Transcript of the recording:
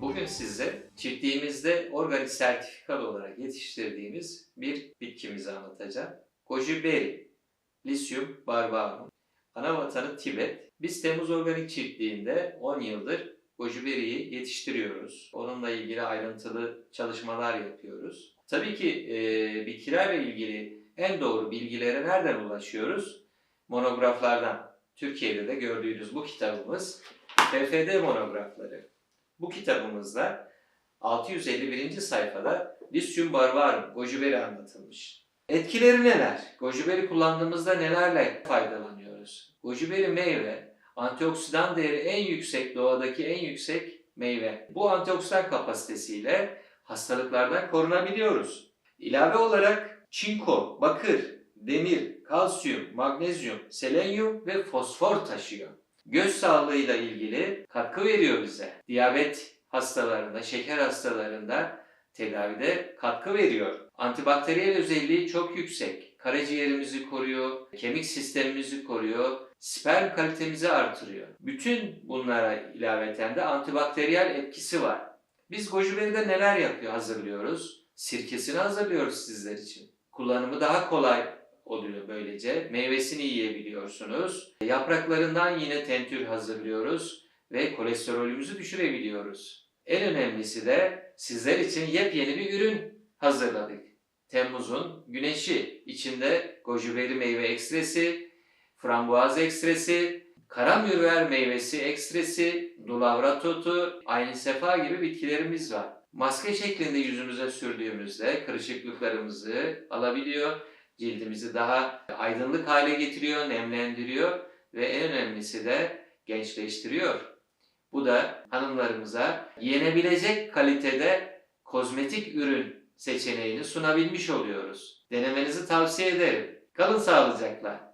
Bugün size çiftliğimizde organik sertifikalı olarak yetiştirdiğimiz bir bitkimizi anlatacağım. Goji berry, Lycium barbarum. Ana vatanı Tibet. Biz Temmuz Organik Çiftliği'nde 10 yıldır goji berry'i yetiştiriyoruz. Onunla ilgili ayrıntılı çalışmalar yapıyoruz. Tabii ki e, bitkilerle ilgili en doğru bilgilere nereden ulaşıyoruz? Monograflardan. Türkiye'de de gördüğünüz bu kitabımız TFD monografları. Bu kitabımızda 651. sayfada Lycium barbarum, gojiberi anlatılmış. Etkileri neler? Gojiberi kullandığımızda nelerle faydalanıyoruz? Gojiberi meyve, antioksidan değeri en yüksek, doğadaki en yüksek meyve. Bu antioksidan kapasitesiyle hastalıklardan korunabiliyoruz. İlave olarak çinko, bakır, demir, kalsiyum, magnezyum, selenyum ve fosfor taşıyor. Göz sağlığıyla ilgili katkı veriyor bize. Diyabet hastalarında, şeker hastalarında tedavide katkı veriyor. Antibakteriyel özelliği çok yüksek. Karaciğerimizi koruyor, kemik sistemimizi koruyor, sperm kalitemizi artırıyor. Bütün bunlara ilaveten de antibakteriyel etkisi var. biz gojiberi'de neler yapıyor, hazırlıyoruz? Sirkesini hazırlıyoruz sizler için. Kullanımı daha kolay oluyor böylece. Meyvesini yiyebiliyorsunuz. Yapraklarından yine tentür hazırlıyoruz ve kolesterolümüzü düşürebiliyoruz. En önemlisi de sizler için yepyeni bir ürün hazırladık. Temmuz'un güneşi içinde gojiberi meyve ekstresi, frambuaz ekstresi, karamürver meyvesi ekstresi, dulavra totu, aynı sefa gibi bitkilerimiz var. Maske şeklinde yüzümüze sürdüğümüzde kırışıklıklarımızı alabiliyor, cildimizi daha aydınlık hale getiriyor, nemlendiriyor ve en önemlisi de gençleştiriyor. Bu da hanımlarımıza yenebilecek kalitede kozmetik ürün seçeneğini sunabilmiş oluyoruz. Denemenizi tavsiye ederim. Kalın sağlıcakla.